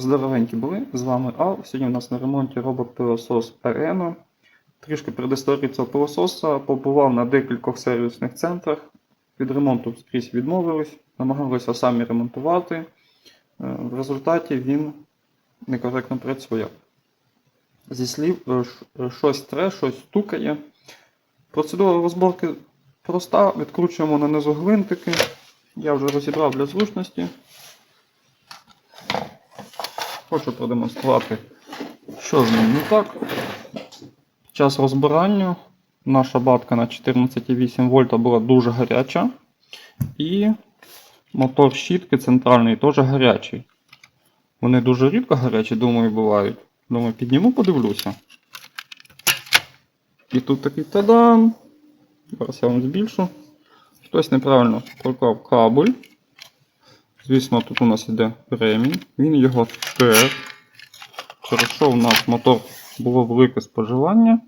Здоровенькі були з вами Ал. Сьогодні у нас на ремонті робот-пилосос Areno. Трішки предісторії цього пилососа побував на декількох сервісних центрах. Від ремонту скрізь відмовились, намагалися самі ремонтувати. Е, В результаті він некоректно працює. Зі слів, е, е, щось тре, щось стукає. Процедура розборки проста. Відкручуємо на низу гвинтики. Я вже розібрав для зручності. Хочу продемонструвати, що з ним не так. Під час розбирання наша батка на 14,8 вольта була дуже гаряча. І мотор щітки центральний теж гарячий. Вони дуже рідко гарячі, думаю, бувають. Думаю, підніму, подивлюся. І тут такий тадам. Зараз я вам збільшу. Хтось неправильно проклав кабель. Звісно, тут у нас іде ремінь. Він його тер. Через що у нас мотор було велике споживання.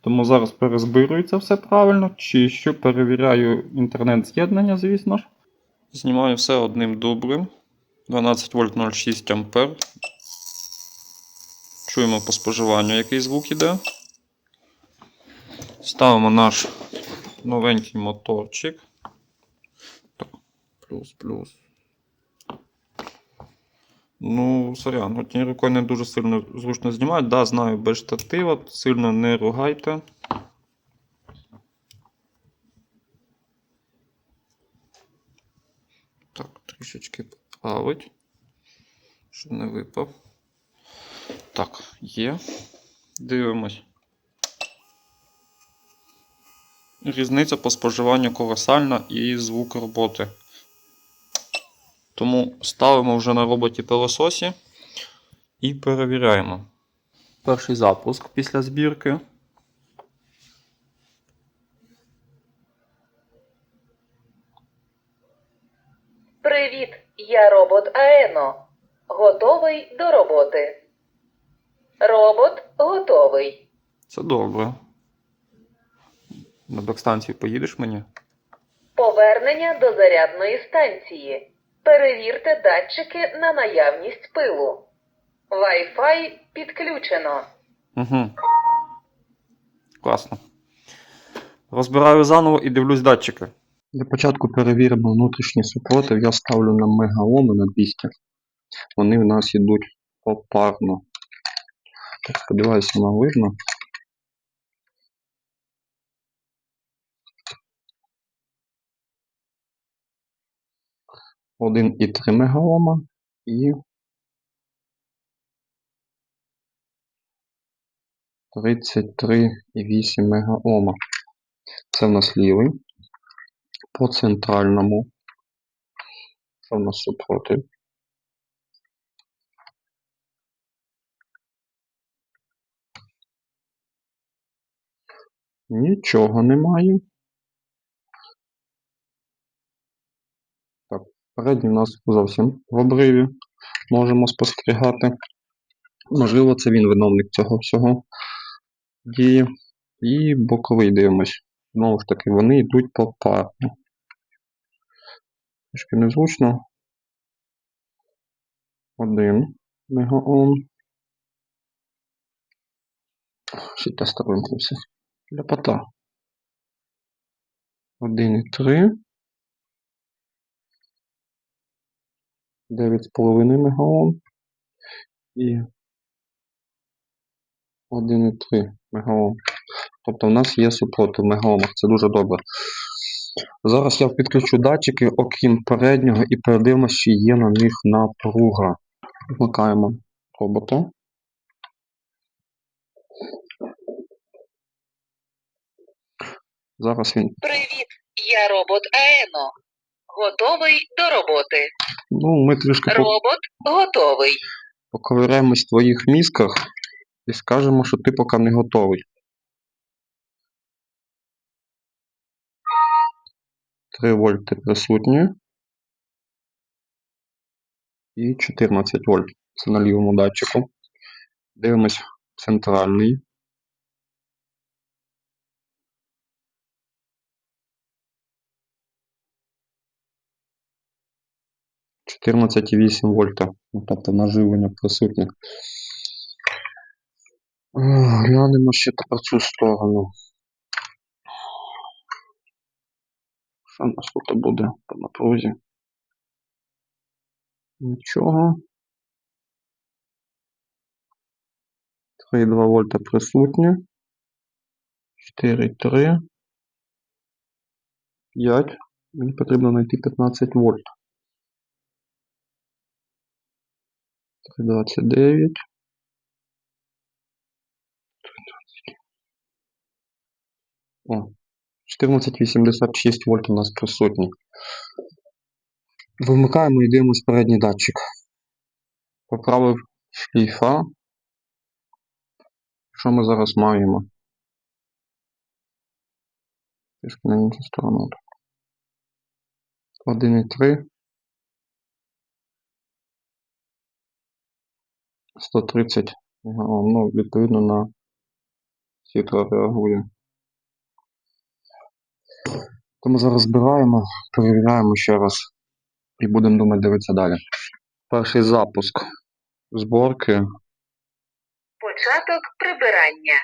Тому зараз перезбирується все правильно. Чищу, перевіряю інтернет-з'єднання, звісно ж. Знімаю все одним дублем. 12 вольт 0,6 ампер. Чуємо по споживанню, який звук іде. Ставимо наш новенький моторчик. Плюс, плюс. Ну, сорян, однією рукою не дуже сильно зручно знімати. Да, знаю, без штатива, сильно не ругайте. Так, трішечки поправить, щоб не випав. Так, є. Дивимось. Різниця по споживанню колосальна і звук роботи. Тому ставимо вже на роботі пилососі і перевіряємо. Перший запуск після збірки. Привіт, я робот Аено. Готовий до роботи. Робот готовий. Це добре. На док-станцію поїдеш мені? Повернення до зарядної станції. Перевірте датчики на наявність пилу. Wi-Fi підключено. Угу. Класно. Розбираю заново і дивлюсь датчики. Для початку перевіримо внутрішній супротив. Я ставлю на мегаоми на 200. Вони в нас йдуть попарно. Так, сподіваюся, вам видно. Один і 3 мегаома і 33,8 мегаома. Це в нас лівий. По центральному. Це в нас супротив. Нічого немає. Так, передній у нас зовсім в обриві. Можемо спостерігати. Можливо, це він виновник цього всього дії. І боковий дивимось. Знову ж таки, вони йдуть попарно. Трішки незручно. Один мегаом. Ще тестер вимкнувся. Ляпота. 1,3. 9,5 мегаом. І 1,3 мегаом. Тобто в нас є супротив в мегаомах. Це дуже добре. Зараз я підключу датчики, окрім переднього, і передивимося, чи є на них напруга. Вмикаємо робота. Зараз він. Привіт, я робот Аено. Готовий до роботи. Ну, ми трішки по- Робот готовий. поковиряємось в твоїх мізках і скажемо, що ти поки не готовий. 3 вольти присутні. І 14 вольт. Це на лівому датчику. Дивимось центральний. 14,8 вольта. Ну, Тобто наживлення присутнє. Глянемо ще тепер цю сторону. Що нас тут буде по напрузі? Нічого. 3,2 вольта присутні. 4,3. 5. Мені потрібно знайти 15 вольт. 3,29. О, 14,86 вольт у нас присутні. Вимикаємо і дивимось передній датчик. Поправив шліфа. Що ми зараз маємо? Трішки на іншу сторону. 1,3. 130 галон. Ну, відповідно на світло реагує. Тому зараз збираємо, перевіряємо ще раз і будемо думати дивитися далі. Перший запуск зборки. Початок прибирання.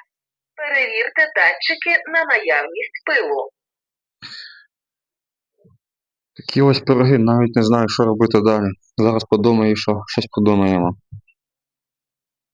Перевірте датчики на наявність пилу. Такі ось пироги, навіть не знаю, що робити далі. Зараз подумаю, що щось подумаємо.